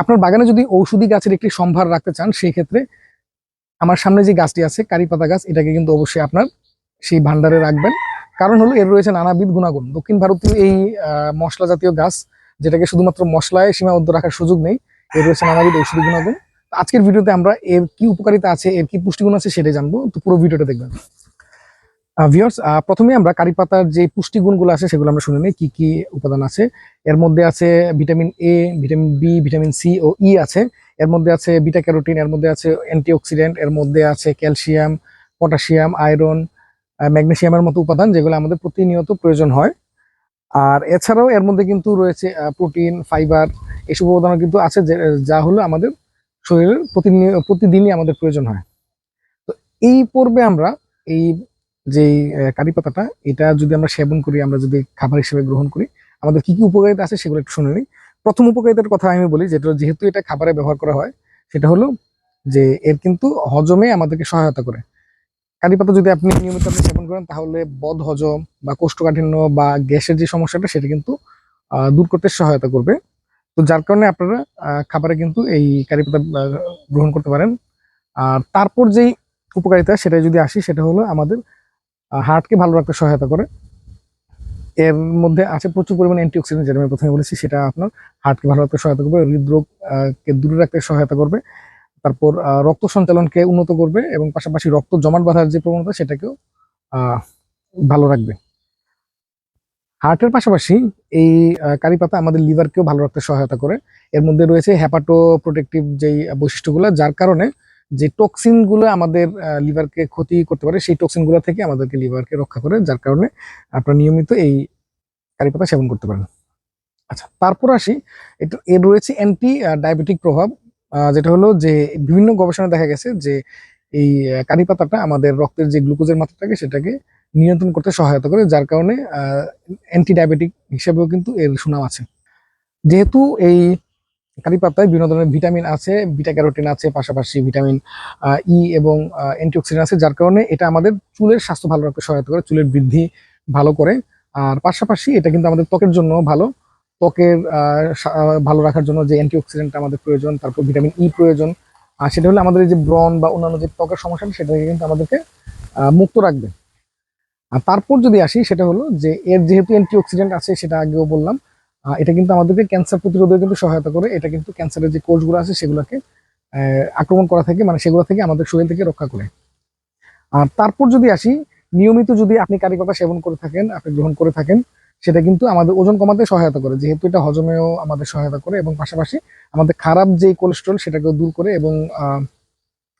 আপনার বাগানে যদি ঔষধি গাছের একটি সম্ভার রাখতে চান, সেই ক্ষেত্রে আমার সামনে যে গাছটি আছে কারি পাতা গাছ, এটাকে কিন্তু অবশ্যই আপনার সেই ভান্ডারে রাখবেন। কারণ হলো, এর রয়েছে নানাবিধ গুণাগুণ। দক্ষিণ ভারতীয় এই মশলা জাতীয় গাছ, যেটাকে শুধুমাত্র মশলায় সীমাবদ্ধ রাখার সুযোগ নেই, এর রয়েছে নানাবিধ ঔষধি গুণাগুণ। আজকের ভিডিওতে আমরা এর কি উপকারিতা আছে, এর কি পুষ্টিগুণ আছে সেটাই জানব। তো পুরো ভিডিওটা দেখবেন। ভিউয়ার্স প্রথমে আমরা কারি পাতার যে পুষ্টিগুণগুলো আছে সেগুলো আমরা শুনে নিই, কি কি উপাদান আছে। এর মধ্যে আছে vitamin A vitamin B vitamin C O E আছে। এর মধ্যে আছে বিটা ক্যারোটিন এর মধ্যে আছে অ্যান্টিঅক্সিডেন্ট, এর মধ্যে আছে ক্যালসিয়াম, পটাশিয়াম, আয়রন ম্যাগনেসিয়ামের মতো উপাদান যেগুলো আমাদের প্রতিনিয়ত প্রয়োজন হয়। আর এছাড়াও এর মধ্যে কিন্তু রয়েছে প্রোটিন, ফাইবার, এসব উপাদান কিন্তু আছে যা হলো আমাদের শরীরের প্রতিদিনই আমাদের প্রয়োজন হয়। তো এই পর্বে আমরা এই যে কারি পাতাটা, এটা যদি আমরা সেবন করি, আমরা যদি খাবার হিসেবে গ্রহণ করি, আমাদের কি কি উপকারিতা আছে সেগুলো একটু শুনে নিই। প্রথম উপকারিতার কথা আমি বলি, যেটা যেহেতু এটা খাবারে ব্যবহার করা হয়, সেটা হলো যে এর কিন্তু হজমে আমাদেরকে সহায়তা করে। কারি পাতা যদি আপনি নিয়মিত আপনি সেবন করেন, তাহলে বদ হজম বা কোষ্ঠকাঠিন্য বা গ্যাসের যে সমস্যাটা, সেটা কিন্তু দূর করতে সহায়তা করবে। তো যার কারণে আপনারা খাবারে কিন্তু এই কারি পাতা গ্রহণ করতে পারেন। আর তারপর যেই উপকারিতা সেটা যদি আসি, সেটা হলো আমাদের হার্টকে ভালো রাখতে সহায়তা করে। এর মধ্যে আছে প্রচুর পরিমাণে অ্যান্টিঅক্সিডেন্ট যেটা আমি প্রথমে বলেছি সেটা আপনার হার্টকে ভালো রাখতে সহায়তা করবে হৃদরোগ আহ, কে দূরে রাখতে সহায়তা করবে তারপর রক্ত সঞ্চালনকে উন্নত করবে এবং পাশাপাশি রক্ত জমাট বাঁধার যে প্রবণতা সেটাকেও ভালো রাখবে। হার্টের পাশাপাশি এই কারি পাতা আমাদের লিভারকেও ভালো রাখতে সহায়তা করে। এর মধ্যে রয়েছে হ্যাপাটো প্রোটেক্টিভ যেই বৈশিষ্ট্যগুলো যার কারণে যে টক্সিনগুলো আমাদের লিভারকে ক্ষতি করতে পারে, সেই টক্সিনগুলো থেকে আমাদেরকে লিভারকে রক্ষা করে, যার কারণে আপনারা নিয়মিত এই কারি পাতা সেবন করতে পারেন। আচ্ছা তারপর আসি, এটা, এর রয়েছে অ্যান্টি ডায়াবেটিক প্রভাব যেটা হলো যে বিভিন্ন গবেষণায় দেখা গেছে যে এই কারি পাতাটা আমাদের রক্তের যে গ্লুকোজের মাত্রাটাকে সেটাকে নিয়ন্ত্রণ করতে সহায়তা করে, যার কারণে অ্যান্টি ডায়াবেটিক হিসেবেও কিন্তু এর সুনাম আছে। যেহেতু এই কারি পাতায় বিভিন্ন ধরনের ভিটামিন আছে বিটা ক্যারোটিন আছে, পাশাপাশি ভিটামিন ই এবং অ্যান্টিঅক্সিডেন্ট আছে, যার কারণে এটা আমাদের চুলের স্বাস্থ্য ভালো রাখতে সহায়তা করে, চুলের বৃদ্ধি ভালো করে। আর পাশাপাশি এটা কিন্তু আমাদের ত্বকের জন্য ভালো। ত্বকের ভালো রাখার জন্য যে অ্যান্টিঅক্সিডেন্ট আমাদের প্রয়োজন, তারপর ভিটামিন ই প্রয়োজন, আর সেটা হলো আমাদের যে ব্রণ বা অন্যান্য যে ত্বকের সমস্যা সেটা থেকে কিন্তু আমাদেরকে মুক্ত রাখবে। আর তারপর যদি আসি, সেটা হলো যে এর যেহেতু অ্যান্টিঅক্সিডেন্ট আছে, সেটা আগেও বললাম এটা কিন্তু আমাদেরকে ক্যান্সার প্রতিরোধে কিন্তু সহায়তা করে। এটা কিন্তু ক্যান্সারের যে কোষগুলো আছে, সেগুলোকে আক্রমণ করা থেকে মানে সেগুলো থেকে আমাদের শরীর থেকে রক্ষা করে। আর তারপর যদি আসি, নিয়মিত যদি আপনি কারি পাতা সেবন করে থাকেন, আপনি গ্রহণ করে থাকেন, সেটা কিন্তু আমাদের ওজন কমাতে সহায়তা করে। যেহেতু এটা হজমেও আমাদের সহায়তা করে এবং পাশাপাশি আমাদের খারাপ যে কোলেস্ট্রল সেটাকেও দূর করে এবং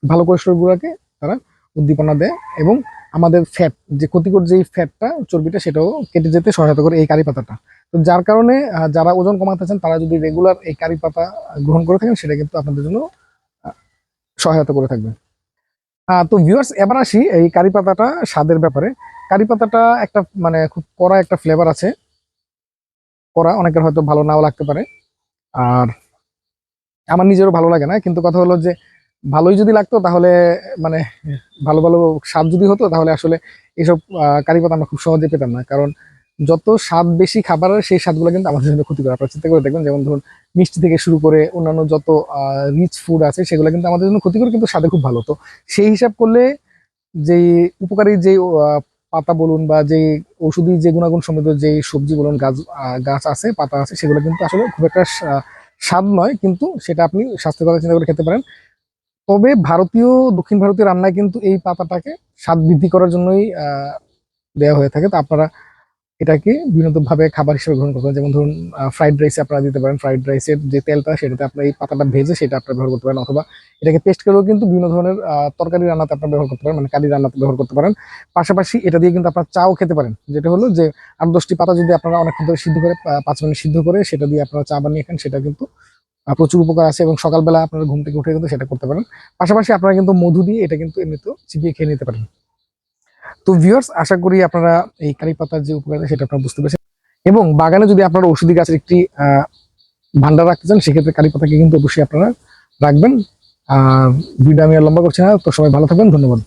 ভালো কোলেস্ট্রল গুলাকে তারা উদ্দীপনা দেয় এবং আমাদের ফ্যাট যে ক্ষতিকর যেই ফ্যাটটা চর্বিটা, সেটাও কেটে যেতে সহায়তা করে এই কারি পাতাটা। তো যার কারণে যারা ওজন কমাতে চান তারা যদি রেগুলার এই কারি পাতা গ্রহণ করে থাকেন সেটা কিন্তু আপনাদের জন্য সহায়তা করে থাকবে। তো ভিউয়ার্স এবার আসি এই কারি পাতাটা স্বাদের ব্যাপারে। কারি পাতাটা একটা মানে খুব কড়া একটা ফ্লেভার আছে। কড়া অনেকের হয়তো ভালো নাও লাগতে পারে। আর আমার নিজেরও ভালো লাগে না কিন্তু কথা হলো যে ভালোই যদি লাগতো তাহলে মানে ভালো ভালো স্বাদ যদি হতো তাহলে আসলে এইসব আহ, কারি পাতা আমরা খুব সহজে পেতাম না। কারণ যত স্বাদ বেশি খাবারের সেই স্বাদগুলো কিন্তু আমাদের জন্য ক্ষতি করে আপনারা চিন্তা করে দেখবেন, যেমন ধরুন, মিষ্টি থেকে শুরু করে অন্যান্য যত রিচ ফুড আছে, সেগুলো কিন্তু আমাদের জন্য ক্ষতি করে কিন্তু স্বাদে খুব ভালো। তো সেই হিসাব করলে যেই উপকারী যে পাতা বলুন বা যে ঔষধি যে গুণাগুণ সমৃদ্ধ যে সবজি বলুন, গাছ গাছ আছে, পাতা আছে, সেগুলো কিন্তু আসলে খুব একটা স্বাদ নয়, কিন্তু সেটা আপনি স্বাস্থ্যের কথা চিন্তা করে খেতে পারেন। তবে ভারতীয়, দক্ষিণ ভারতীয় রান্নায় কিন্তু এই পাতাটাকে স্বাদ বৃদ্ধি করার জন্যই দেওয়া হয়ে থাকে। তো আপনারা এটাকে বিভিন্নভাবে খাবার হিসেবে গ্রহণ করতে পারেন। যেমন ধরুন ফ্রাইড রাইসে আপনারা দিতে পারেন। ফ্রাইড রাইসের যে তেলটা, সেটাতে আপনার এই পাতাটা ভেজে সেটা আপনার ব্যবহার করতে পারেন। অথবা এটাকে পেস্ট করেও কিন্তু বিভিন্ন ধরনের তরকারি রান্নাতে আপনারা ব্যবহার করতে পারেন মানে কারি রান্নাতে ব্যবহার করতে পারেন। পাশাপাশি এটা দিয়ে কিন্তু আপনারা চাও খেতে পারেন। যেটা হলো যে, আট দশটি পাতা যদি আপনারা অনেকক্ষণ ধরে সিদ্ধ করে পাঁচ মিনিট সিদ্ধ করে সেটা দিয়ে আপনারা চা বানিয়ে খান, সেটা কিন্তু প্রচুর উপকার আছে এবং সকালবেলা আপনারা ঘুম থেকে উঠে কিন্তু সেটা করতে পারেন। পাশাপাশি আপনারা কিন্তু মধু দিয়ে এটা কিন্তু এমনিতেও চিবিয়ে খেয়ে নিতে পারেন। তো ভিউয়ার্স আশা করি আপনারা এই কারি পাতার যে উপকারিতা, সেটা আপনারা বুঝতে পেরেছেন। এবং বাগানে যদি আপনারা ওষুধি গাছের একটি ভান্ডার রাখতে চান, সেক্ষেত্রে কারি পাতাকে কিন্তু অবশ্যই আপনারা রাখবেন। আর ভিডিও আমি আর লম্বা করছি না, তো সবাই ভালো থাকবেন, ধন্যবাদ।